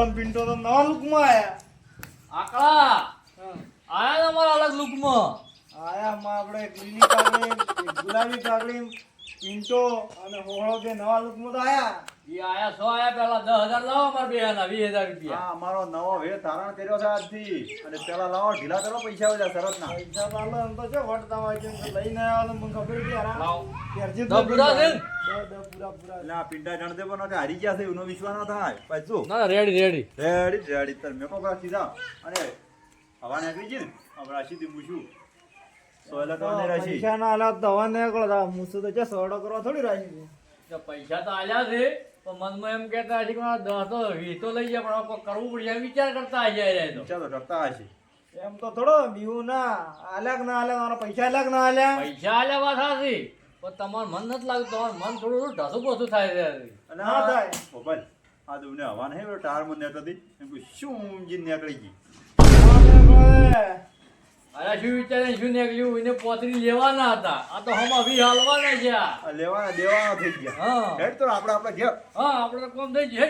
સોળમ પિન્ટો તો નવા લુકમાં આયા. આકડા? આયા ને અમારા અલગ લુકમાં. આયા માં આપણે ગ્રીની લીલી કાગડી ગુલાબી કાગડી પિન્ટો અને હોળો જે નવા લુકમાં તો આયા. એ આયા સો આયા પેલા દસ હજાર લાવો અમારા બે ના વીસ હજાર રૂપિયા. હા અમારો નવો વે ધારણ કર્યો છે આજથી. અને પેલા લાવો ઢીલા કરો પૈસા બધા સરસ ના પૈસા લાવો એમ તો છે વટતા હોય છે લઈને આવ્યા તો મને ખબર હતી લાવો. ત્યારથી દસ છે ને? પિંડા જાણતે પણ નથી હારી ગયા છે એનો વિશ્વાસ ન થાય. પાછું ના રેડી રેડી રેડી રેડી તાર મેકો પર સીધા અને હવા નીકળી ગઈ ને? હવે રાશી થી સોયલા તો રાશી. પૈસા ના આલા તો ને મુસુ તો છે સોડો કરવા થોડી રાખી છે. પૈસા તો આલ્યા છે પણ મનમાં એમ કહેતા હશે કે દસ તો વીસ તો લઈ જાય પણ કરવું પડશે વિચાર કરતા હશે એ તો. ચાલો હશે. એમ તો થોડો બીવું ના આલ્યા ના આલ્યા મારા પૈસા આલ્યા ના આલ્યા? પૈસા આલ્યા વાત સાચી પણ તમારું મન નથી લાગતું તમારું મન થોડું થોડું ઢસું પોસું થાય છે. અને હા થાય. ગોપાલ આ દુને હવા નહીં પેલો ટાર મને નીકળતી એમ કે શું ઊંઘી નીકળી ગઈ? અરે શું વિચારે શું નીકળ્યું? એને પોતરી લેવાના હતા. આ તો હમણાં વી હાલવાના છે આ. લેવાના દેવાના થઈ ગયા. હા. હેડ તો આપણે આપણે ઘેર. હા આપણે કોમ થઈ જાય